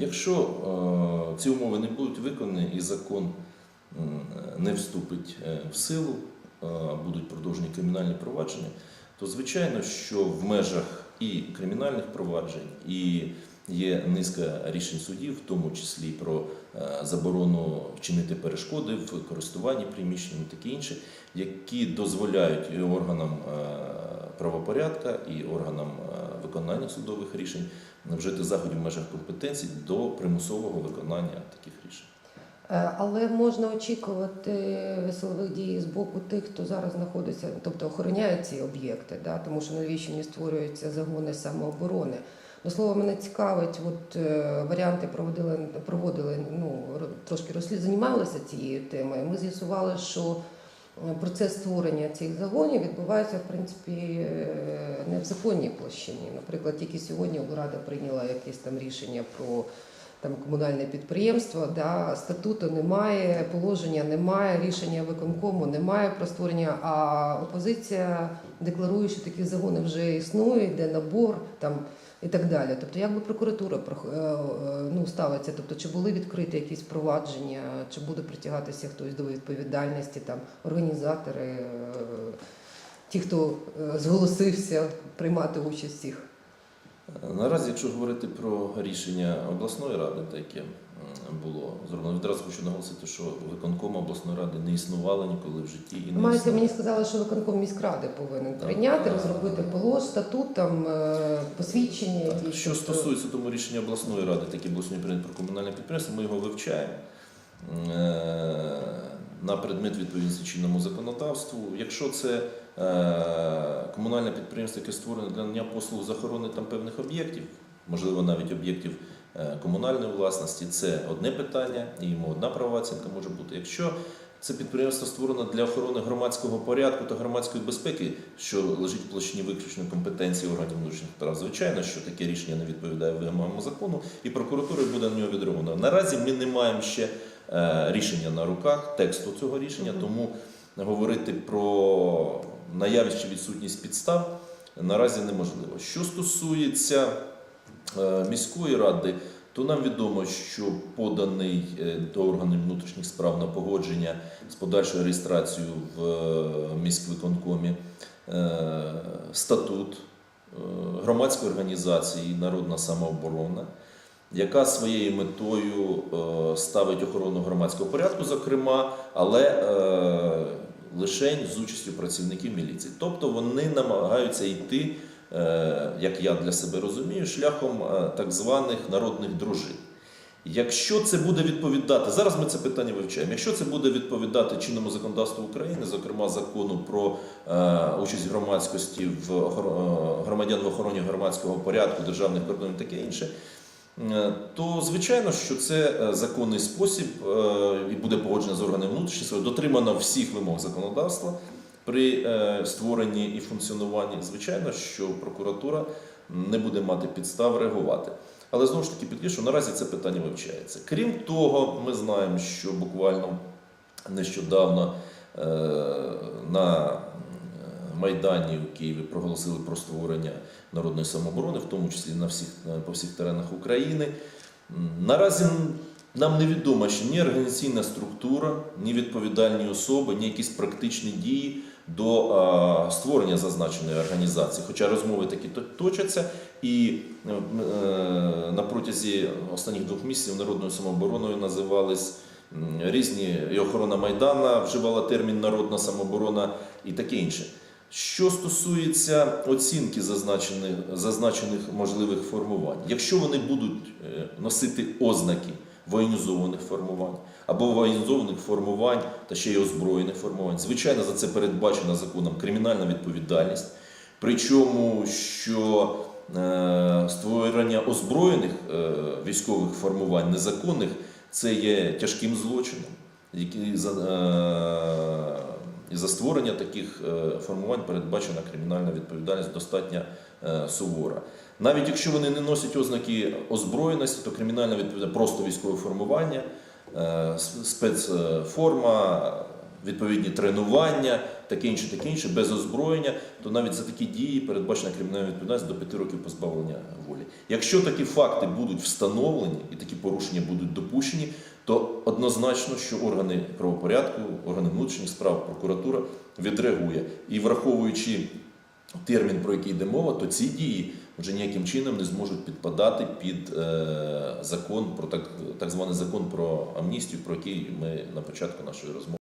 Якщо е, ці умови не будуть виконані і закон не вступить е, в силу, е, будуть продовжені кримінальні провадження, то звичайно, що в межах і кримінальних проваджень, і є низка рішень судів, в тому числі про заборону вчинити перешкоди в користуванні приміщенням, таке інше, які дозволяють органам правопорядка і органам виконання судових рішень вжити заходів в межах компетенцій до примусового виконання таких рішень. Е, Але можна очікувати силових дій з боку тих, хто зараз знаходиться, тобто охороняє ці об'єкти, да? тому що на Львівщині створюються загони самооборони. До слова, мене цікавить, от е, варіанти проводили, проводили ну, ро- трошки розслід, займалися цією темою. Ми з'ясували, що процес створення цих загонів відбувається, в принципі, е, не в законній площині. Наприклад, тільки сьогодні Рада прийняла якесь там рішення про там комунальне підприємство, да, статуту немає, положення немає, рішення виконкому немає про створення, а опозиція декларує, що такі загони вже існують, де набор там і так далі. Тобто, як би прокуратура е, е, ну, ставиться, тобто, чи були відкриті якісь провадження, чи буде притягатися хтось до відповідальності, там організатори, е, ті, хто зголосився приймати участь в цих. Наразі, якщо говорити про рішення обласної ради, те, яке було зроблено, відразу хочу наголосити, що виконком обласної ради не існувало ніколи в житті і не Мається, мені сказали, що виконком міськради повинен Так. прийняти, розробити полож, статут, там, е, посвідчення. Так, якісь. Що Тобто, стосується тому рішення обласної ради, таке було сьогодні прийнято про комунальне підприємство, ми його вивчаємо е, на предмет відповідності чинному законодавству. Якщо це е, комунальне підприємство, яке створене для надання послуг з охорони там певних об'єктів, можливо, навіть об'єктів е, комунальної власності, це одне питання, і йому одна правова оцінка може бути. Якщо це підприємство створено для охорони громадського порядку та громадської безпеки, що лежить в площині виключної компетенції органів внутрішніх справ. Звичайно, що таке рішення не відповідає вимогам закону, і прокуратура буде на нього відреагована. Наразі ми не маємо ще рішення на руках, тексту цього рішення, тому говорити про наявність чи відсутність підстав наразі неможливо. Що стосується е, міської ради, то нам відомо, що поданий е, до органів внутрішніх справ на погодження з подальшою реєстрацією в е, міськвиконкомі е, статут е, громадської організації Народна самооборона, яка своєю метою е, ставить охорону громадського порядку, зокрема, але е, лише з участю працівників міліції. Тобто вони намагаються йти, е, як я для себе розумію, шляхом так званих народних дружин. Якщо це буде відповідати, зараз ми це питання вивчаємо. Якщо це буде відповідати чинному законодавству України, зокрема закону про е, участь громадськості в е, громадян в охороні громадського порядку, державних кордонів, таке інше, то звичайно, що це е, законний спосіб е, і буде погоджено з органами внутрішніх справ, дотримано всіх вимог законодавства при е, створенні і функціонуванні. Звичайно, що прокуратура не буде мати підстав реагувати. Але знову ж таки підкреслю, наразі це питання вивчається. Крім того, ми знаємо, що буквально нещодавно е, на е, Майдані у Києві проголосили про створення народної самооборони, в тому числі на всіх, е, по всіх теренах України. Наразі нам невідомо, що ні організаційна структура, ні відповідальні особи, ні якісь практичні дії до е, створення зазначеної організації. Хоча розмови такі точаться, і е, е, на протязі останніх двох місяців народною самообороною називались різні і охорона Майдана вживала термін народна самооборона і таке інше. Що стосується оцінки зазначених, зазначених можливих формувань, якщо вони будуть е, носити ознаки воєнізованих формувань або воєнізованих формувань та ще й озброєних формувань, звичайно, за це передбачена законом кримінальна відповідальність. Причому що е, створення озброєних е, військових формувань незаконних це є тяжким злочином, який і за створення таких е, формувань передбачена кримінальна відповідальність достатньо е, сувора. Навіть якщо вони не носять ознаки озброєності, то кримінальна відповідальність просто військове формування, е, спецформа, відповідні тренування, таке інше, таке інше, без озброєння, то навіть за такі дії передбачена кримінальна відповідальність до 5 років позбавлення волі. Якщо такі факти будуть встановлені і такі порушення будуть допущені, то однозначно, що органи правопорядку, органи внутрішніх справ, прокуратура відреагує. І враховуючи термін, про який йде мова, то ці дії вже ніяким чином не зможуть підпадати під е, закон про так, так званий закон про амністію, про який ми на початку нашої розмови.